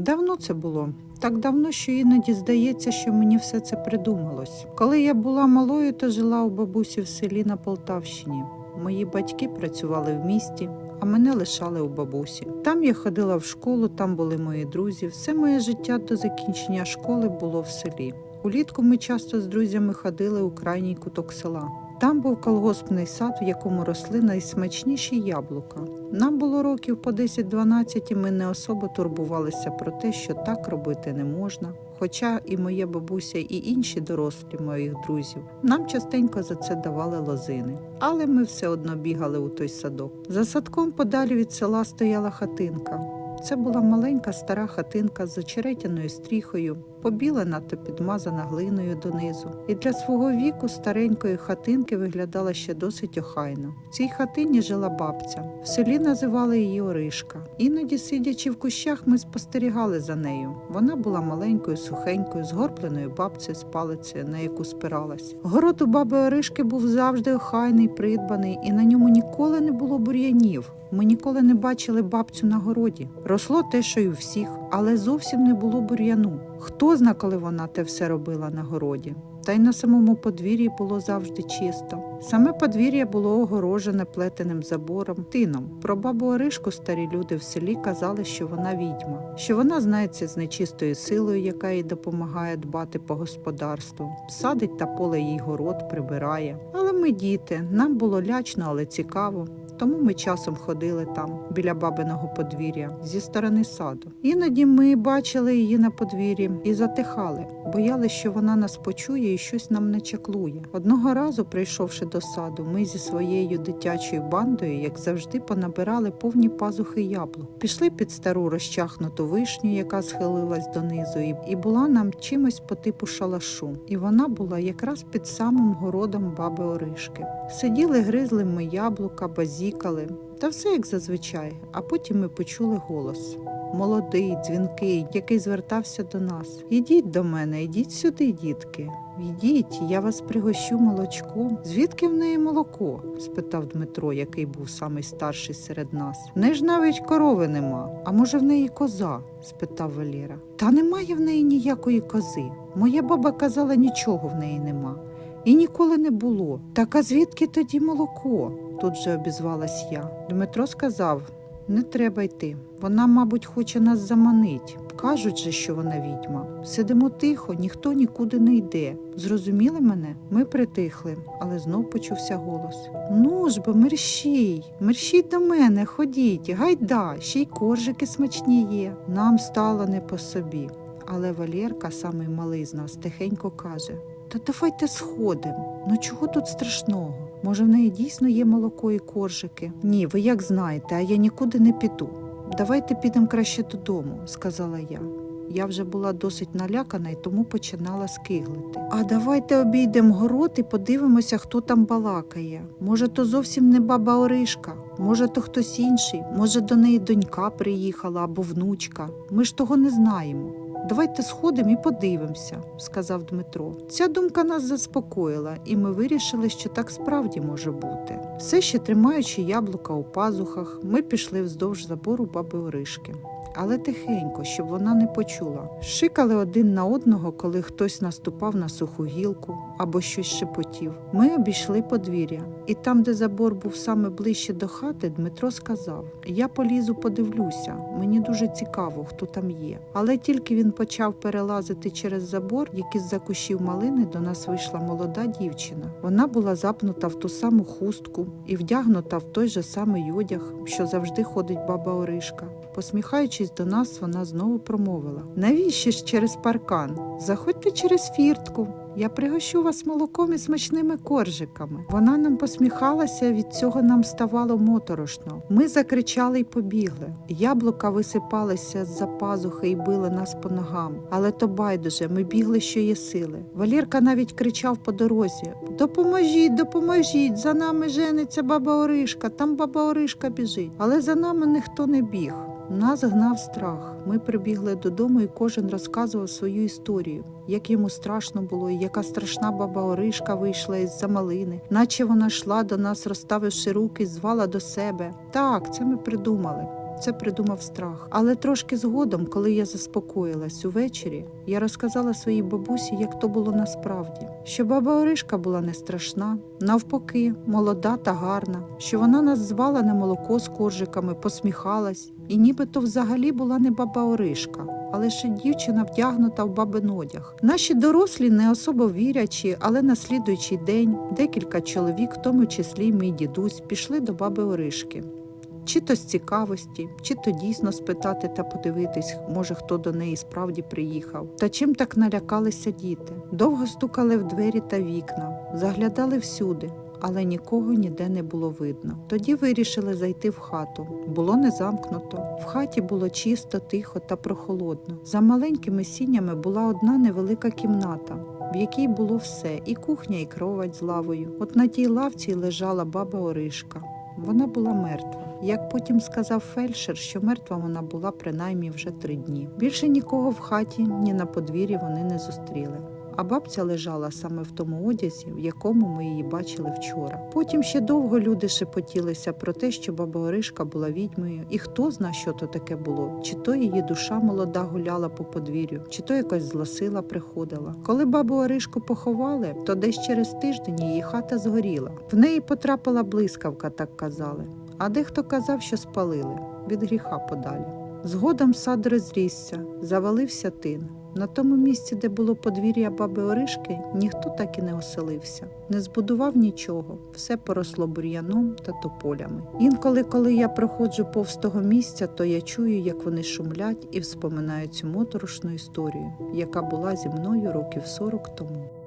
Давно це було. Так давно, що іноді здається, що мені все це придумалось. Коли я була малою, то жила у бабусі в селі на Полтавщині. Мої батьки працювали в місті, а мене лишали у бабусі. Там я ходила в школу, там були мої друзі. Все моє життя до закінчення школи було в селі. Улітку ми часто з друзями ходили у крайній куток села. Там був колгоспний сад, в якому росли найсмачніші яблука. Нам було років по 10-12, і ми не особо турбувалися про те, що так робити не можна. Хоча і моя бабуся, і інші дорослі моїх друзів нам частенько за це давали лозини. Але ми все одно бігали у той садок. За садком подалі від села стояла хатинка. Це була маленька стара хатинка з очеретяною стріхою, побілена та підмазана глиною донизу. І для свого віку старенької хатинки виглядала ще досить охайно. В цій хатині жила бабця. В селі називали її Оришка. Іноді, сидячи в кущах, ми спостерігали за нею. Вона була маленькою, сухенькою, згорбленою бабцею з палицею, на яку спиралась. Город у баби Оришки був завжди охайний, придбаний, і на ньому ніколи не було бур'янів. Ми ніколи не бачили бабцю на городі. Росло те, що й у всіх, але зовсім не було бур'яну. Хто зна, коли вона те все робила на городі? Та й на самому подвір'ї було завжди чисто. Саме подвір'я було огорожене плетеним забором, тином. Про бабу Оришку старі люди в селі казали, що вона відьма, що вона знається з нечистою силою, яка їй допомагає дбати по господарству, садить та поле їй город, прибирає. Але ми діти, нам було лячно, але цікаво. Тому ми часом ходили там, біля бабиного подвір'я, зі сторони саду. Іноді ми бачили її на подвір'ї і затихали, бояли, що вона нас почує і щось нам начаклує. Одного разу, прийшовши до саду, ми зі своєю дитячою бандою, як завжди, понабирали повні пазухи яблук. Пішли під стару розчахнуту вишню, яка схилилась донизу, і, була нам чимось по типу шалашу. І вона була якраз під самим городом баби Оришки. Сиділи, гризли ми яблука, базікали, та все як зазвичай. А потім ми почули голос. Молодий, дзвінкий, який звертався до нас. Ідіть до мене, ідіть сюди, дітки. Йдіть, я вас пригощу молочком. Звідки в неї молоко? спитав Дмитро, який був самий старший серед нас. В неї ж навіть корови нема. А може в неї коза? спитав Валера. Та немає в неї ніякої кози. Моя баба казала, нічого в неї нема. І ніколи не було. Так а звідки тоді молоко? Тут же обізвалась я. Дмитро сказав: не треба йти. Вона, мабуть, хоче нас заманить. Кажуть же, що вона відьма. Сидимо тихо, ніхто нікуди не йде. Зрозуміли мене? Ми притихли, але знов почувся голос. Ну ж бо, мерщій, мерщіть до мене, ходіть, гайда, ще й коржики смачні є. Нам стало не по собі. Але Валєрка, самий малий з нас, тихенько каже: Та давайте сходимо. Ну чого тут страшного? Може, в неї дійсно є молоко і коржики? Ні, ви як знаєте, а я нікуди не піду. Давайте підемо краще додому, сказала я. Я вже була досить налякана і тому починала скиглити. А давайте обійдемо город і подивимося, хто там балакає. Може, то зовсім не баба Оришка, може, то хтось інший, може, до неї донька приїхала або внучка. Ми ж того не знаємо. Давайте сходимо і подивимося, сказав Дмитро. Ця думка нас заспокоїла, і ми вирішили, що так справді може бути. Все ще тримаючи яблука у пазухах, ми пішли вздовж забору баби Оришки. Але тихенько, щоб вона не почула. Шикали один на одного, коли хтось наступав на суху гілку або щось шепотів. Ми обійшли подвір'я, і там, де забор був саме ближче до хати, Дмитро сказав: Я полізу, подивлюся. Мені дуже цікаво, хто там є. Але тільки він почав перелазити через забор, як із за кущів малини до нас вийшла молода дівчина. Вона була запнута в ту саму хустку і вдягнута в той же самий одяг, що завжди ходить баба Оришка. Посміхаючись до нас, вона знову промовила: Навіщо ж через паркан? Заходьте через фіртку. Я пригощу вас молоком і смачними коржиками. Вона нам посміхалася, від цього нам ставало моторошно. Ми закричали й побігли. Яблука висипалися з-за пазухи і били нас по ногам. Але то байдуже, ми бігли, що є сили. Валірка навіть кричав по дорозі: Допоможіть, допоможіть! За нами жениться баба Оришка, там баба Оришка біжить. Але за нами ніхто не біг. Нас гнав страх. Ми прибігли додому, і кожен розказував свою історію, як йому страшно було, яка страшна баба Оришка вийшла із за малини, наче вона йшла до нас, розставивши руки, звала до себе. Так, це ми придумали. Це придумав страх. Але трошки згодом, коли я заспокоїлась увечері, я розказала своїй бабусі, як то було насправді. Що баба Оришка була не страшна, навпаки, молода та гарна, що вона нас звала на молоко з коржиками, посміхалась, і нібито взагалі була не баба Оришка, а лише дівчина вдягнута в бабин одяг. Наші дорослі не особо вірячі, але на слідуючий день декілька чоловік, в тому числі й мій дідусь, пішли до баби Оришки. Чи то з цікавості, чи то дійсно спитати та подивитись, може хто до неї справді приїхав. Та чим так налякалися діти? Довго стукали в двері та вікна, заглядали всюди, але нікого ніде не було видно. Тоді вирішили зайти в хату. Було не замкнуто. В хаті було чисто, тихо та прохолодно. За маленькими сінями була одна невелика кімната. В якій було все, і кухня, і кровать з лавою. От на тій лавці лежала баба Оришка. Вона була мертва. Як потім сказав фельдшер, що мертва вона була принаймні вже три дні. Більше нікого в хаті, ні на подвір'ї вони не зустріли. А бабця лежала саме в тому одязі, в якому ми її бачили вчора. Потім ще довго люди шепотілися про те, що баба Оришка була відьмою, і хто зна, що то таке було, чи то її душа молода гуляла по подвір'ю, чи то якась злосила приходила. Коли бабу Оришку поховали, то десь через тиждень її хата згоріла. В неї потрапила блискавка, так казали. А дехто казав, що спалили від гріха подалі. Згодом сад розрісся, завалився тин. На тому місці, де було подвір'я баби Оришки, ніхто так і не оселився, не збудував нічого, все поросло бур'яном та тополями. Інколи, коли я проходжу повз того місця, то я чую, як вони шумлять і вспоминаю цю моторошну історію, яка була зі мною років 40 тому.